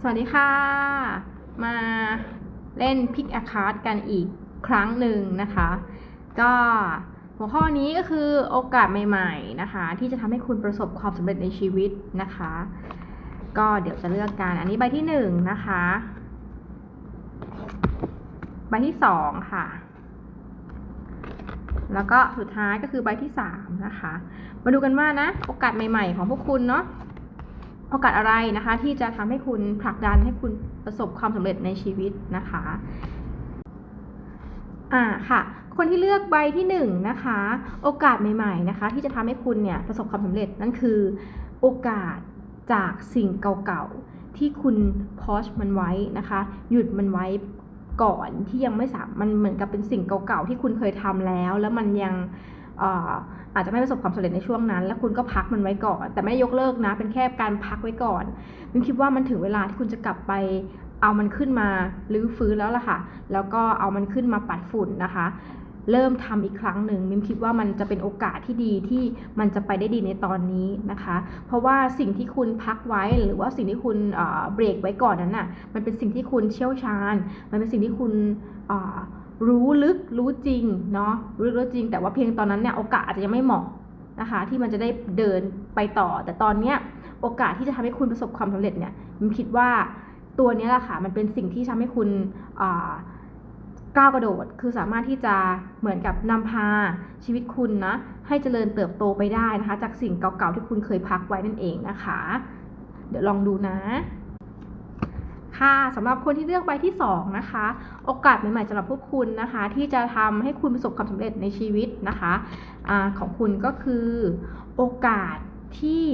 สวัสดีค่ะ มาเล่นพิกอาคาร์ดกันอีกครั้งหนึ่งนะคะ ก็หัวข้อนี้ก็คือโอกาสใหม่ ๆนะคะ ที่จะทำให้คุณประสบความสำเร็จในชีวิตนะคะ ก็เดี๋ยวจะเลือกกันอันนี้ใบที่หนึ่งนะคะ ใบที่สองค่ะ แล้วก็สุดท้ายก็คือใบที่สามนะคะ มาดูกันว่านะ โอกาสใหม่ ๆ ของพวกคุณเนาะ โอกาสอะไรนะคะ ที่จะทำให้คุณผลักดันให้คุณประสบความสำเร็จในชีวิตนะคะอ่าค่ะ คนที่เลือกใบที่หนึ่งนะคะ โอกาสใหม่ๆนะคะ ที่จะทำให้คุณเนี่ยประสบความสำเร็จนั่นคือ โอกาสจากสิ่งเก่าๆที่คุณพอชมันไว้นะคะ หยุดมันไว้ก่อนที่ยังไม่สามมันเหมือนกับเป็นสิ่งเก่าๆที่คุณเคยทำแล้ว แล้วมันยัง อาจจะไม่ประสบความสำเร็จในช่วงนั้น แล้วคุณก็พักมันไว้ก่อน แต่ไม่ได้ยกเลิกนะ เป็นแค่การพักไว้ก่อนมินคิดว่ามันถึงเวลาที่คุณจะกลับไปเอามันขึ้นมาลื้อฟื้นแล้วล่ะค่ะ แล้วก็เอามันขึ้นมาปัดฝุ่นนะคะ เริ่มทำอีกครั้งหนึ่งมิมคิดว่ามันจะเป็นโอกาสที่ดีที่มันจะไปได้ดีในตอนนี้นะคะ เพราะว่าสิ่งที่คุณพักไว้หรือว่าสิ่งที่คุณเบรกไว้ก่อนนั้นน่ะ มันเป็นสิ่งที่คุณเชี่ยวชาญ มันเป็นสิ่งที่คุณ รู้ลึกรู้จริงเนาะรู้ลึกรู้จริง แต่ว่าเพียงตอนนั้นเนี่ยโอกาสอาจจะยังไม่เหมาะนะคะ ที่มันจะได้เดินไปต่อ แต่ตอนเนี้ยโอกาสที่จะทำให้คุณประสบความสำเร็จเนี่ยมิมคิดว่าตัวนี้แหละค่ะมันเป็นสิ่งที่ทำให้คุณอ่าก้าวกระโดด คือสามารถที่จะเหมือนกับนำพาชีวิตคุณนะให้เจริญเติบโตไปได้นะคะ จากสิ่งเก่าๆที่คุณเคยพักไว้นั่นเองนะคะ เดี๋ยวลองดูนะ ค่ะสำหรับคนที่เลือกใบที่ 2 นะคะ โอกาสใหม่ๆสำหรับพวกคุณนะคะ ที่จะทำให้คุณประสบความสำเร็จในชีวิตนะคะอาของคุณก็คือโอกาสที่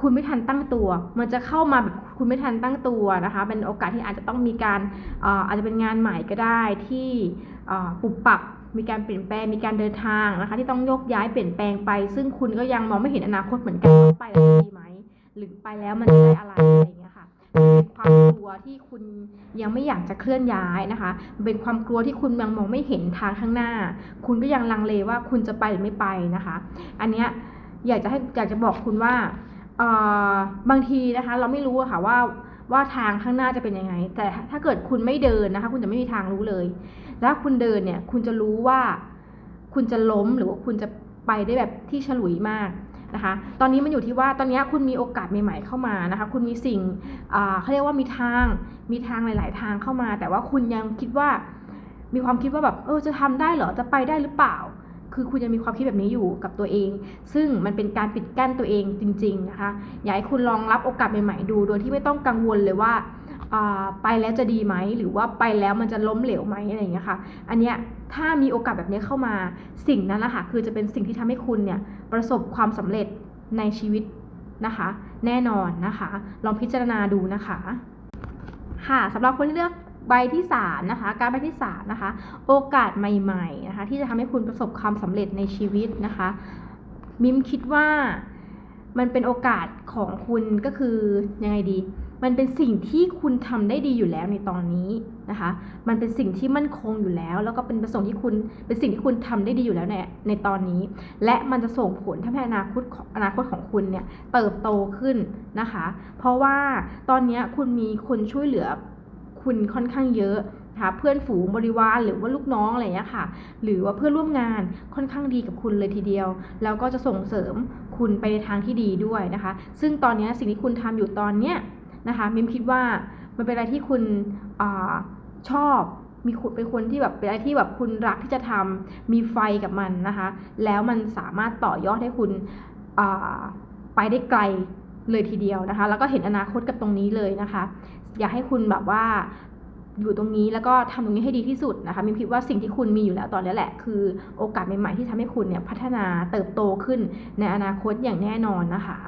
คุณไม่ทันตั้งตัว มันจะเข้ามาแบบคุณไม่ทันตั้งตัวนะคะ เป็นโอกาสที่อาจจะต้องมีการอาจจะเป็นงานใหม่ก็ได้ที่ปรับปรับมีการเปลี่ยนแปลง มีการเดินทางนะคะ ที่ต้องโยกย้ายเปลี่ยนแปลงไป ซึ่งคุณก็ยังมองไม่เห็นอนาคตเหมือนกันว่าไปแล้วดีไหม หรือไปแล้วมันจะได้อะไรอะไรอย่างเงี้ยค่ะ ความกลัวที่คุณยังไม่อยากจะเคลื่อนย้ายนะคะ เป็นความกลัวที่คุณยังมองไม่เห็นทางข้างหน้า คุณก็ยังลังเลว่าคุณจะไปหรือไม่ไปนะคะ อันเนี้ยอยากจะให้อยากจะบอกคุณว่าเอ่อบางทีนะคะเราไม่รู้ค่ะว่าว่าทางข้างหน้าจะเป็นยังไง แต่ถ้าเกิดคุณไม่เดินนะคะ คุณจะไม่มีทางรู้เลย แล้วคุณเดินเนี่ยคุณจะรู้ว่า คุณจะล้มหรือว่าคุณจะไปได้แบบที่ฉลุยมาก นะคะ ตอนนี้มันอยู่ที่ว่าตอนนี้คุณมีโอกาสใหม่ ๆ เข้ามานะคะ คุณมีสิ่งเขาเรียกว่ามีทาง มีทางหลาย ๆ ทางเข้ามา แต่ว่าคุณยังคิดว่า มีความคิดว่าแบบเออจะทำได้เหรอ จะไปได้หรือเปล่า คือคุณยังมีความคิดแบบนี้อยู่กับตัวเอง ซึ่งมันเป็นการปิดกั้นตัวเองจริง ๆ นะคะ อยากให้คุณลองรับโอกาสใหม่ ๆ ดู โดยที่ไม่ต้องกังวลเลยว่า ไปแล้วจะดีไหมหรือว่าไปแล้วมันจะล้มเหลวไหมอะไรอย่างเงี้ยค่ะ อันเนี้ยถ้ามีโอกาสแบบนี้เข้ามาสิ่งนั้นแหละค่ะคือจะเป็นสิ่งที่ทำให้คุณเนี่ยประสบความสำเร็จในชีวิตนะคะ แน่นอนนะคะ ลองพิจารณาดูนะคะค่ะสำหรับคนที่เลือกใบที่3นะคะการใบที่3นะคะโอกาสใหม่ๆนะคะที่จะทำให้คุณประสบความสำเร็จในชีวิตนะคะมิมคิดว่ามันเป็นโอกาสของคุณก็คือยังไงดี มันเป็นสิ่งที่คุณทำได้ดีอยู่แล้วในตอนนี้นะคะ มันเป็นสิ่งที่มั่นคงอยู่แล้ว แล้วก็เป็นประสงค์ที่คุณ เป็นสิ่งที่คุณทำได้ดีอยู่แล้วในในตอนนี้ และมันจะส่งผลทำให้อนาคตของอนาคตของคุณเนี่ยเติบโตขึ้นนะคะ เพราะว่าตอนนี้คุณมีคนช่วยเหลือคุณค่อนข้างเยอะคะเพื่อนฝูงบริวารหรือว่าลูกน้องอะไรอย่างเงี้ยค่ะ หรือว่าเพื่อนร่วมงานค่อนข้างดีกับคุณเลยทีเดียว แล้วก็จะส่งเสริมคุณไปในทางที่ดีด้วยนะคะ ซึ่งตอนนี้สิ่งที่คุณทำอยู่ตอนเนี้ย นะคะมิมคิดว่ามันเป็นอะไรที่คุณอชอบมีคุณเป็นคนที่แบบเป็นอะไรที่แบบคุณรักที่จะทำมีไฟกับมันนะคะ แล้วมันสามารถต่อยอดให้คุณไปได้ไกลเลยทีเดียวนะคะ แล้วก็เห็นอนาคตกับตรงนี้เลยนะคะ อยากให้คุณแบบว่าอยู่ตรงนี้แล้วก็ทำตรงนี้ให้ดีที่สุดนะคะมิมคิดว่าสิ่งที่คุณมีอยู่แล้วตอนนี้แหละ คือโอกาสใหม่ๆที่ทำให้คุณเนี่ยพัฒนาเติบโตขึ้นในอนาคตอย่างแน่นอนนะคะ